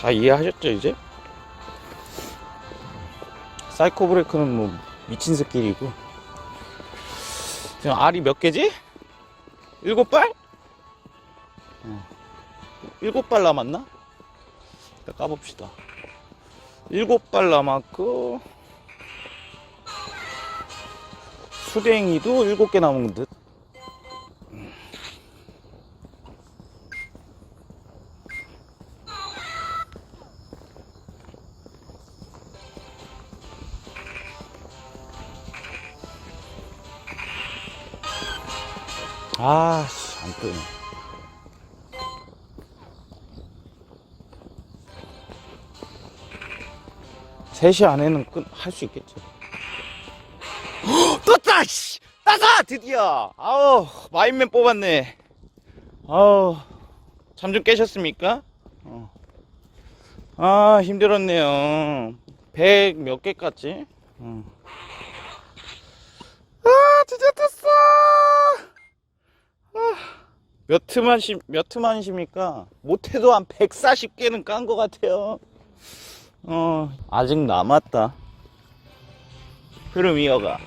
다 이해하셨죠 이제? 사이코 브레이크는 뭐 미친 새끼이고 지금 알이 몇 개지? 일곱 발? 어. 일곱 발 남았나? 일단 까봅시다 일곱 발 남았고 수댕이도 일곱 개 남은 듯 아 씨 안 뜨네. 세시 안에는 할수 있겠지. 떴다 씨! 따사! 드디어! 아우 마인맨 뽑았네. 아우 잠 좀 깨셨습니까? 어. 아 힘들었네요. 100 몇 개 깠지? 어. 아 드디어 떴어 몇 트만시 몇 트만이십니까? 못해도 한 140개는 깐 것 같아요. 어 아직 남았다. 흐름 이어가.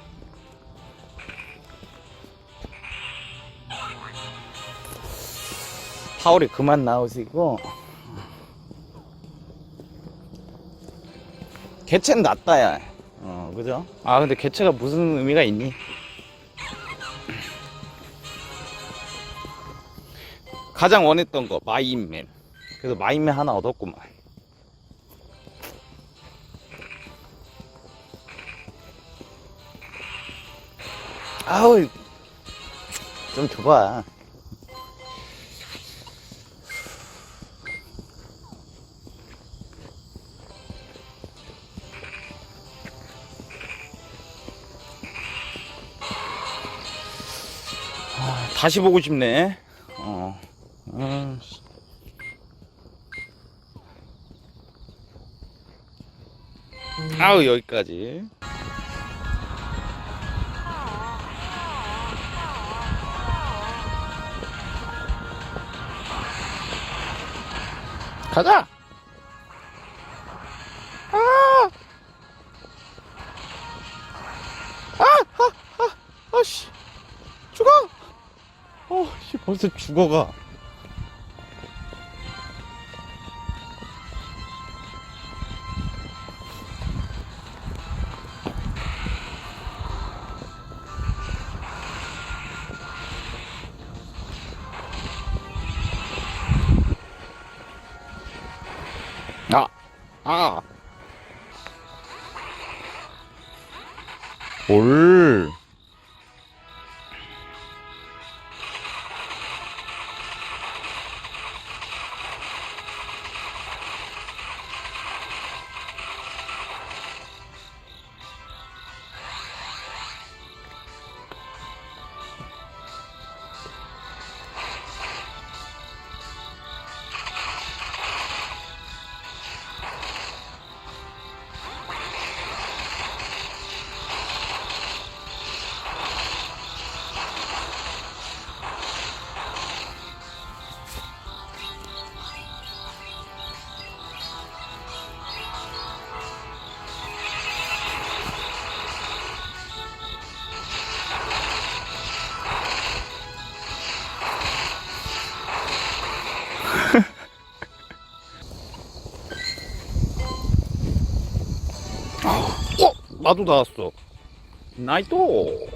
파울이 그만 나오시고 개체는 낫다야. 어 그죠? 아 근데 개체가 무슨 의미가 있니? 가장 원했던 거 마인맨. 그래서 마인맨 하나 얻었구만. 아우 좀 줘봐. 아, 다시 보고 싶네. 어. 아, 씨. 아우 여기까지 가자 아! 아! 아! 아! 아씨 죽어! 어 씨 벌써 죽어가 아. 올. 나도 닿았어. 나이토.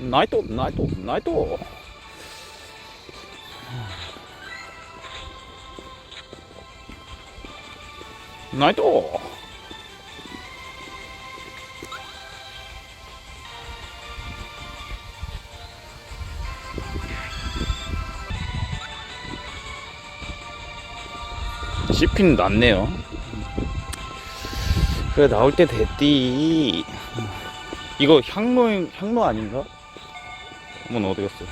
나이토, 나이토, 나이토. 나이토. 씹히는 낫네요. 그래 나올 때 됐디. 이거 향로 향로 아닌가? 어머나 어디 갔어?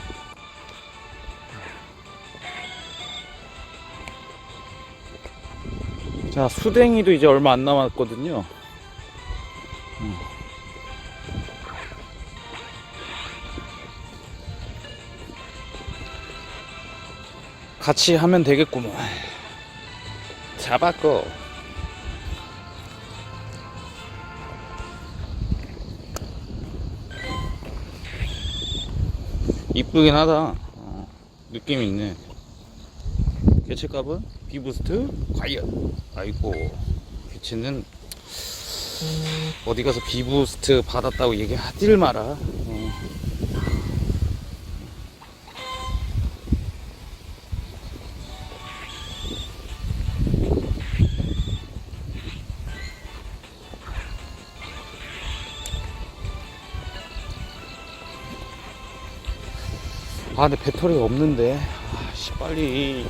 자 수댕이도 이제 얼마 안 남았거든요. 음. 같이 하면 되겠구만. 잡았고 이쁘긴 하다. 어, 느낌 있네. 개체값은 비부스트 과연? 아이고 개체는 어디 가서 비부스트 받았다고 얘기하질 마라 아 근데 배터리가 없는데. 아씨 빨리